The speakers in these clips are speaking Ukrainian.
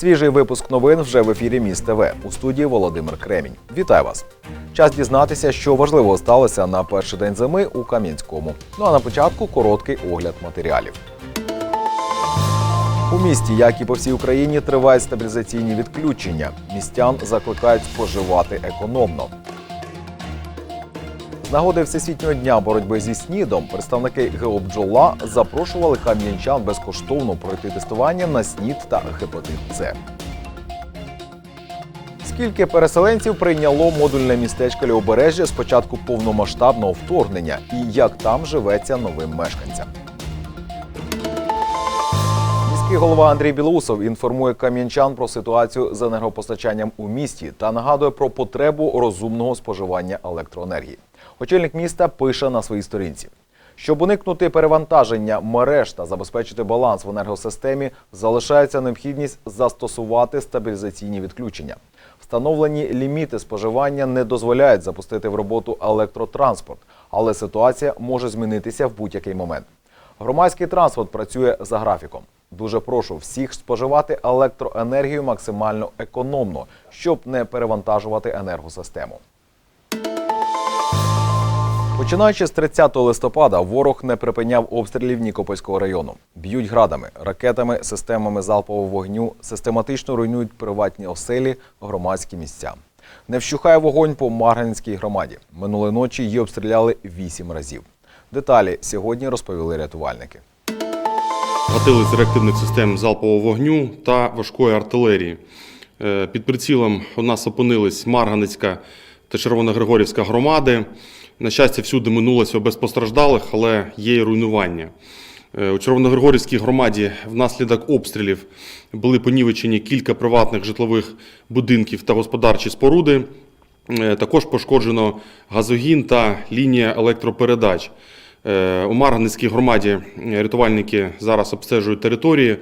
Свіжий випуск новин вже в ефірі Міст ТВ у студії Володимир Кремінь. Вітаю вас! Час дізнатися, що важливо сталося на перший день зими у Кам'янському. Ну а на початку короткий огляд матеріалів. У місті, як і по всій Україні, тривають стабілізаційні відключення. Містян закликають споживати економно. Нагоди Всесвітнього дня боротьби зі снідом представники ГО «Бджола» запрошували кам'янчан безкоштовно пройти тестування на снід та гепатит С. Скільки переселенців прийняло модульне містечко Лівобережжя з початку повномасштабного вторгнення і як там живеться новим мешканцям? Міський голова Андрій Білоусов інформує кам'янчан про ситуацію з енергопостачанням у місті та нагадує про потребу розумного споживання електроенергії. Очільник міста пише на своїй сторінці. Щоб уникнути перевантаження мереж та забезпечити баланс в енергосистемі, залишається необхідність застосувати стабілізаційні відключення. Встановлені ліміти споживання не дозволяють запустити в роботу електротранспорт, але ситуація може змінитися в будь-який момент. Громадський транспорт працює за графіком. Дуже прошу всіх споживати електроенергію максимально економно, щоб не перевантажувати енергосистему. Починаючи з 30 листопада, ворог не припиняв обстрілів Нікопольського району. Б'ють градами, ракетами, системами залпового вогню, систематично руйнують приватні оселі, громадські місця. Не вщухає вогонь по Марганській громаді. Минулої ночі її обстріляли вісім разів. Деталі сьогодні розповіли рятувальники. Гатили з реактивних систем залпового вогню та важкої артилерії. Е, Під прицілом у нас опинились Марганицька та Червоногригорівська громади. На щастя, всюди минулося без постраждалих, але є і руйнування. Е, У Червоногригорівській громаді внаслідок обстрілів були понівечені кілька приватних житлових будинків та господарчі споруди. Е, Також пошкоджено газогін та лінія електропередач. Е, У Марганицькій громаді рятувальники зараз обстежують території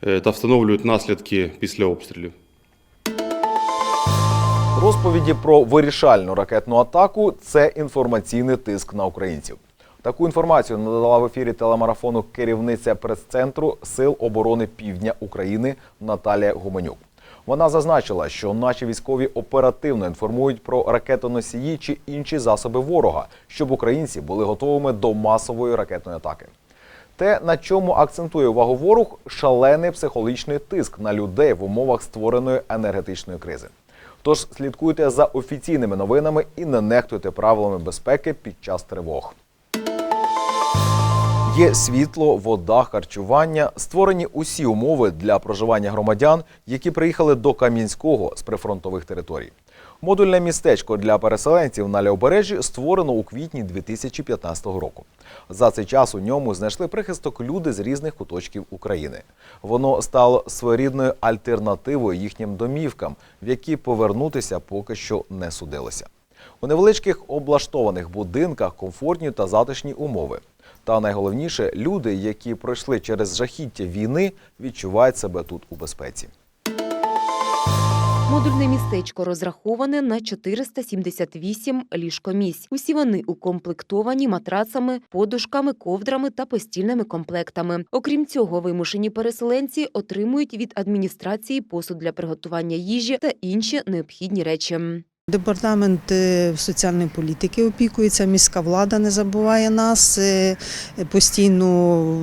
та встановлюють наслідки після обстрілів. Розповіді про вирішальну ракетну атаку це інформаційний тиск на українців. Таку інформацію надала в ефірі телемарафону керівниця прес-центру Сил оборони Півдня України Наталія Гуменюк. Вона зазначила, що наші військові оперативно інформують про ракетоносії чи інші засоби ворога, щоб українці були готовими до масової ракетної атаки. Те, на чому акцентує увагу ворог, шалений психологічний тиск на людей в умовах створеної енергетичної кризи. Тож слідкуйте за офіційними новинами і не нехтуйте правилами безпеки під час тривог. Є світло, вода, харчування, створені усі умови для проживання громадян, які приїхали до Кам'янського з прифронтових територій. Модульне містечко для переселенців на Лівобережжі створено у квітні 2015 року. За цей час у ньому знайшли прихисток люди з різних куточків України. Воно стало своєрідною альтернативою їхнім домівкам, в які повернутися поки що не судилося. У невеличких облаштованих будинках комфортні та затишні умови. Та найголовніше, люди, які пройшли через жахіття війни, відчувають себе тут у безпеці. Модульне містечко розраховане на 478 ліжкомісць. Усі вони укомплектовані матрацами, подушками, ковдрами та постільними комплектами. Окрім цього, вимушені переселенці отримують від адміністрації посуд для приготування їжі та інші необхідні речі. Департамент соціальної політики опікується, міська влада не забуває нас. е, Постійно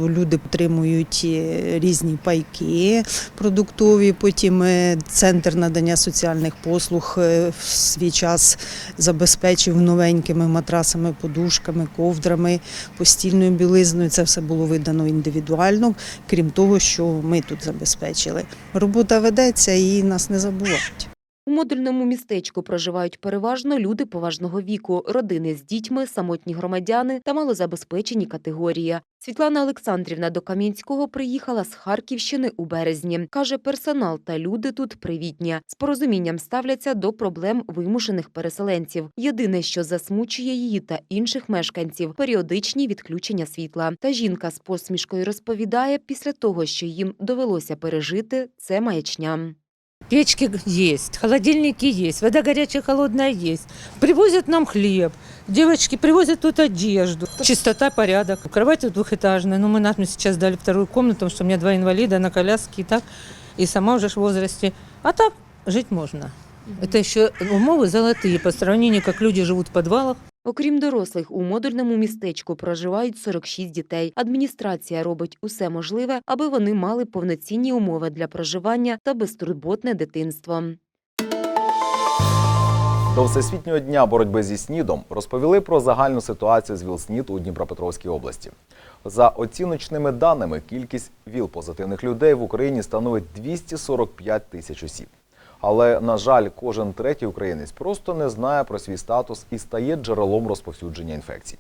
люди отримують е, різні пайки продуктові. Потім е, центр надання соціальних послуг в свій час забезпечив новенькими матрасами, подушками, ковдрами, постільною білизною. Це все було видано індивідуально, крім того, що ми тут забезпечили. Робота ведеться і нас не забувають. Модульному містечку проживають переважно люди поважного віку, родини з дітьми, самотні громадяни та малозабезпечені категорії. Світлана Олександрівна до Кам'янського приїхала з Харківщини у березні. Каже, персонал та люди тут привітні. З порозумінням ставляться до проблем вимушених переселенців. Єдине, що засмучує її та інших мешканців періодичні відключення світла. Та жінка з посмішкою розповідає, після того, що їм довелося пережити, це маячня. Печки есть, холодильники есть, вода горячая, холодная есть. Привозят нам хлеб, девочки привозят тут одежду. Чистота, порядок. Кровать тут двухэтажная, но мы нам сейчас дали вторую комнату, потому что у меня два инвалида на коляске и так. и сама уже ж в возрасте. А так жить можно. Это еще умовы золотые по сравнению, как люди живут в подвалах. Окрім дорослих, у модульному містечку проживають 46 дітей. Адміністрація робить усе можливе, аби вони мали повноцінні умови для проживання та безтурботне дитинство. До Всесвітнього дня боротьби зі СНІДом розповіли про загальну ситуацію з ВІЛ-СНІД у Дніпропетровській області. За оціночними даними, кількість ВІЛ-позитивних людей в Україні становить 245 тисяч осіб. Але, на жаль, кожен третій українець просто не знає про свій статус і стає джерелом розповсюдження інфекцій.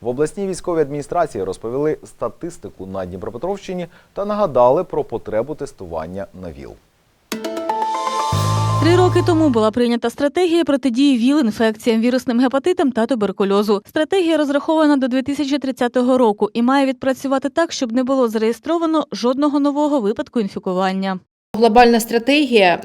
В обласній військовій адміністрації розповіли статистику на Дніпропетровщині та нагадали про потребу тестування на ВІЛ. Три роки тому була прийнята стратегія протидії ВІЛ-інфекціям, вірусним гепатитам та туберкульозу. Стратегія розрахована до 2030 року і має відпрацювати так, щоб не було зареєстровано жодного нового випадку інфікування. Глобальна стратегія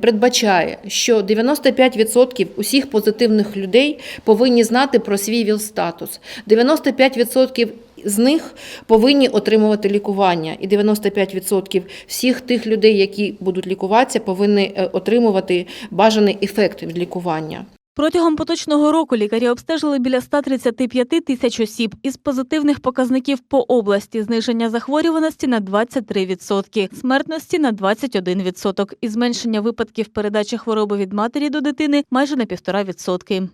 передбачає, що 95% усіх позитивних людей повинні знати про свій ВІЛ-статус. 95% з них повинні отримувати лікування, і 95% всіх тих людей, які будуть лікуватися, повинні е, отримувати бажаний ефект від лікування. Протягом поточного року лікарі обстежили біля 135 тисяч осіб. Із позитивних показників по області зниження захворюваності на 23%, смертності на 21% і зменшення випадків передачі хвороби від матері до дитини майже на 1,5%.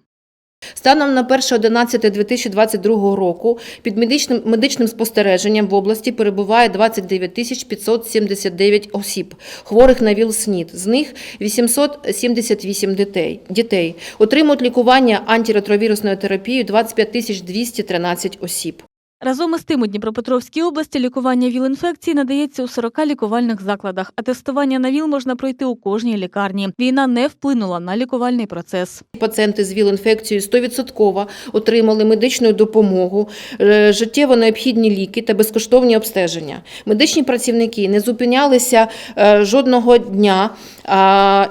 Станом на 1.11.2022 року під медичним, медичним спостереженням в області перебуває 29 тисяч 579 осіб, хворих на ВІЛ-СНІД. З них 878 дітей. дітей. Отримують лікування антиретровірусною терапією 25 тисяч 213 осіб. Разом із тим у Дніпропетровській області лікування ВІЛ-інфекції надається у 40 лікувальних закладах, а тестування на ВІЛ можна пройти у кожній лікарні. Війна не вплинула на лікувальний процес. Пацієнти з ВІЛ-інфекцією 100% отримали медичну допомогу, е, життєво необхідні ліки та безкоштовні обстеження. Медичні працівники не зупинялися е, жодного дня.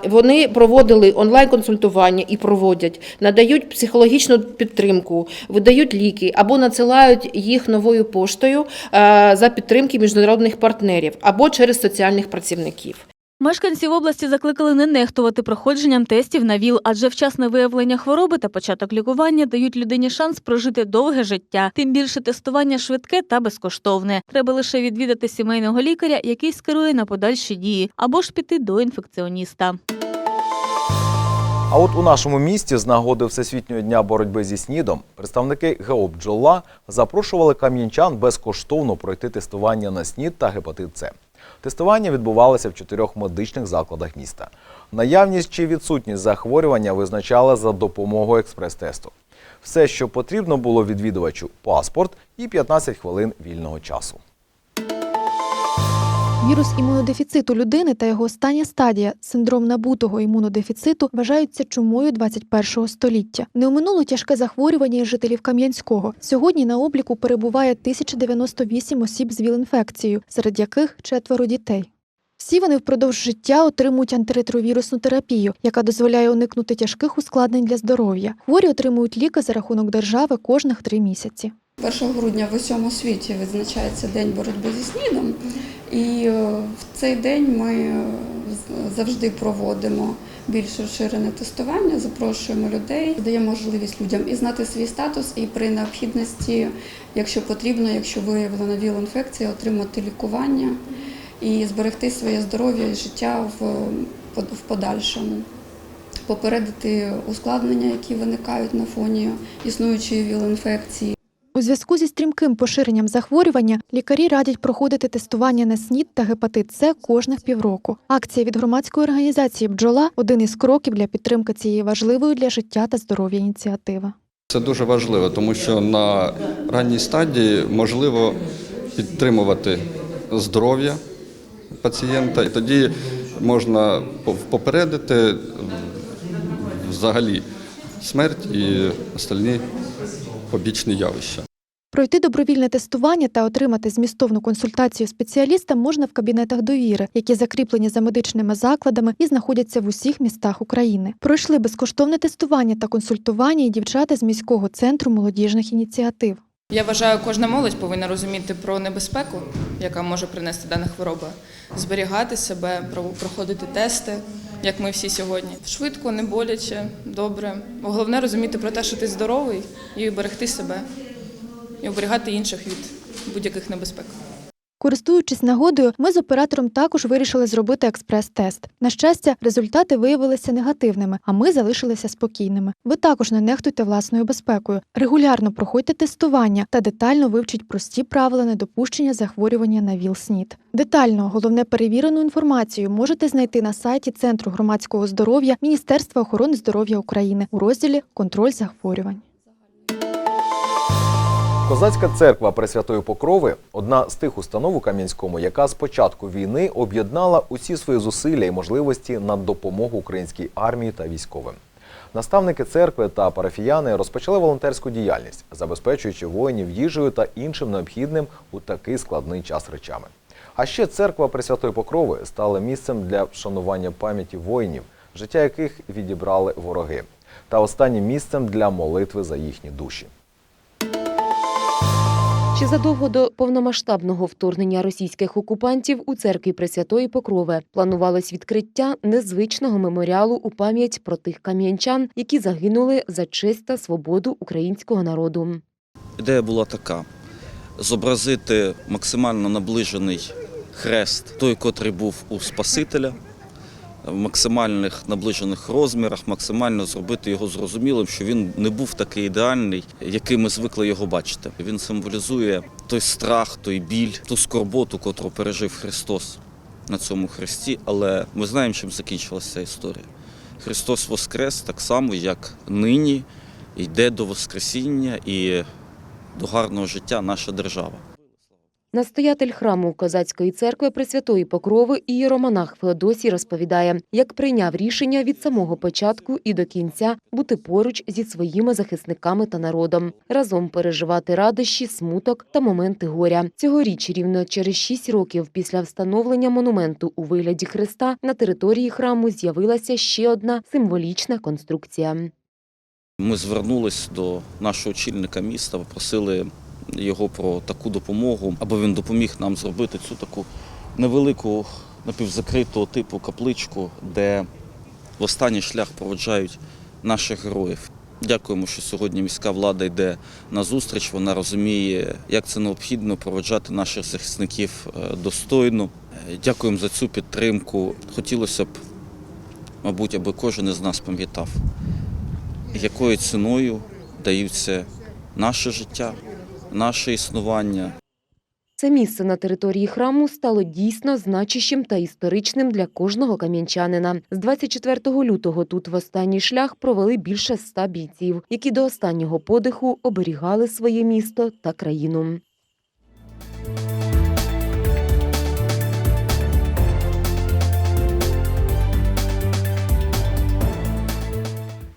Вони проводили онлайн-консультування і проводять, надають психологічну підтримку, видають ліки або надсилають їх новою поштою е, за підтримки міжнародних партнерів або через соціальних працівників. Мешканців області закликали не нехтувати проходженням тестів на ВІЛ, адже вчасне виявлення хвороби та початок лікування дають людині шанс прожити довге життя. Тим більше тестування швидке та безкоштовне. Треба лише відвідати сімейного лікаря, який скерує на подальші дії, або ж піти до інфекціоніста. А от у нашому місті з нагоди Всесвітнього дня боротьби зі СНІДом представники ГО «Бджола» запрошували кам'янчан безкоштовно пройти тестування на СНІД та гепатит С. Тестування відбувалося в чотирьох медичних закладах міста. Наявність чи відсутність захворювання визначали за допомогою експрес-тесту. Все, що потрібно було відвідувачу паспорт і 15 хвилин вільного часу. Вірус імунодефіциту людини та його остання стадія синдром набутого імунодефіциту вважаються чумою 21-го століття. Не оминуло тяжке захворювання жителів Кам'янського. Сьогодні на обліку перебуває 1098 осіб з ВІЛ-інфекцією, серед яких четверо дітей. Всі вони впродовж життя отримують антиретровірусну терапію, яка дозволяє уникнути тяжких ускладнень для здоров'я. Хворі отримують ліки за рахунок держави кожних три місяці. 1 грудня в усьому світі відзначається День боротьби зі СНІДом. І е, в цей день ми е, завжди проводимо більш розширене тестування, запрошуємо людей, даємо можливість людям і знати свій статус, і при необхідності, якщо потрібно, якщо виявлена ВІЛ-інфекція, отримати лікування і зберегти своє здоров'я і життя в, в подальшому. Попередити ускладнення, які виникають на фоні існуючої ВІЛ-інфекції. У зв'язку зі стрімким поширенням захворювання лікарі радять проходити тестування на СНІД та гепатит С кожних півроку. Акція від громадської організації Бджола один із кроків для підтримки цієї важливої для життя та здоров'я ініціативи. Це дуже важливо, тому що на ранній стадії можливо підтримувати здоров'я пацієнта, і тоді можна попередити взагалі смерть і остальні побічні явища. Пройти добровільне тестування та отримати змістовну консультацію спеціаліста можна в кабінетах довіри, які закріплені за медичними закладами і знаходяться в усіх містах України. Пройшли безкоштовне тестування та консультування і дівчата з міського центру молодіжних ініціатив. Я вважаю, кожна молодь повинна розуміти про небезпеку, яка може принести дана хвороба, зберігати себе, про- проходити тести, як ми всі сьогодні. Швидко, не боляче, добре. Головне розуміти про те, що ти здоровий, і берегти себе, і оберігати інших від будь-яких небезпек. Користуючись нагодою, ми з оператором також вирішили зробити експрес-тест. На щастя, результати виявилися негативними, а ми залишилися спокійними. Ви також не нехтуйте власною безпекою. Регулярно проходьте тестування та детально вивчіть прості правила недопущення захворювання на ВІЛ-СНІД. Детально, головне перевірену інформацію можете знайти на сайті Центру громадського здоров'я Міністерства охорони здоров'я України у розділі Контроль захворювань. Козацька церква Пресвятої Покрови одна з тих установ у Кам'янському, яка з початку війни об'єднала усі свої зусилля і можливості на допомогу українській армії та військовим. Наставники церкви та парафіяни розпочали волонтерську діяльність, забезпечуючи воїнів їжею та іншим необхідним у такий складний час речами. А ще церква Пресвятої Покрови стала місцем для вшанування пам'яті воїнів, життя яких відібрали вороги, та останнім місцем для молитви за їхні душі. Ще задовго до повномасштабного вторгнення російських окупантів у церкві Пресвятої Покрови планувалось відкриття незвичного меморіалу у пам'ять про тих кам'янчан, які загинули за честь та свободу українського народу. Ідея була така: зобразити максимально наближений хрест, той, котрий був у Спасителя, в максимальних наближених розмірах, максимально зробити його зрозумілим, що він не був такий ідеальний, який ми звикли його бачити. Він символізує той страх, той біль, ту скорботу, котру пережив Христос на цьому хресті. Але ми знаємо, чим закінчилася ця історія. Христос Воскрес так само, як нині йде до Воскресіння і до гарного життя наша держава. Настоятель храму Козацької церкви Пресвятої Покрови ієромонах Феодосій розповідає, як прийняв рішення від самого початку і до кінця бути поруч зі своїми захисниками та народом, разом переживати радощі, смуток та моменти горя. Цьогоріч, рівно через шість років після встановлення монументу у вигляді Христа, на території храму з'явилася ще одна символічна конструкція. Ми звернулись до нашого очільника міста, попросили його про таку допомогу, аби він допоміг нам зробити цю таку невелику напівзакритого типу капличку, де в останній шлях проводжають наших героїв. Дякуємо, що сьогодні міська влада йде на зустріч. Вона розуміє, як це необхідно проводжати наших захисників е, достойно. Е, Дякуємо за цю підтримку. Хотілося б, мабуть, аби кожен із нас пам'ятав, якою ціною даються наше життя, наше існування, Це місце на території храму стало дійсно значущим та історичним для кожного кам'янчанина. З 24 лютого тут в останній шлях провели більше ста бійців, які до останнього подиху оберігали своє місто та країну.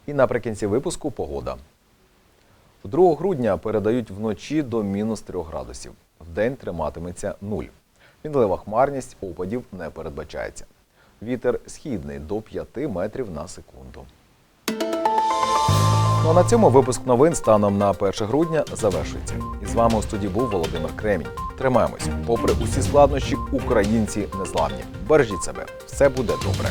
І наприкінці випуску погода. 2 грудня передають вночі до мінус 3 градусів. Вдень триматиметься 0. Мінлива хмарність опадів не передбачається. Вітер східний до 5 метрів на секунду. Ну а на цьому випуск новин станом на 1 грудня завершується. І з вами у студії був Володимир Кремінь. Тримаємось. Попри усі складнощі, українці незламні. Бережіть себе, все буде добре.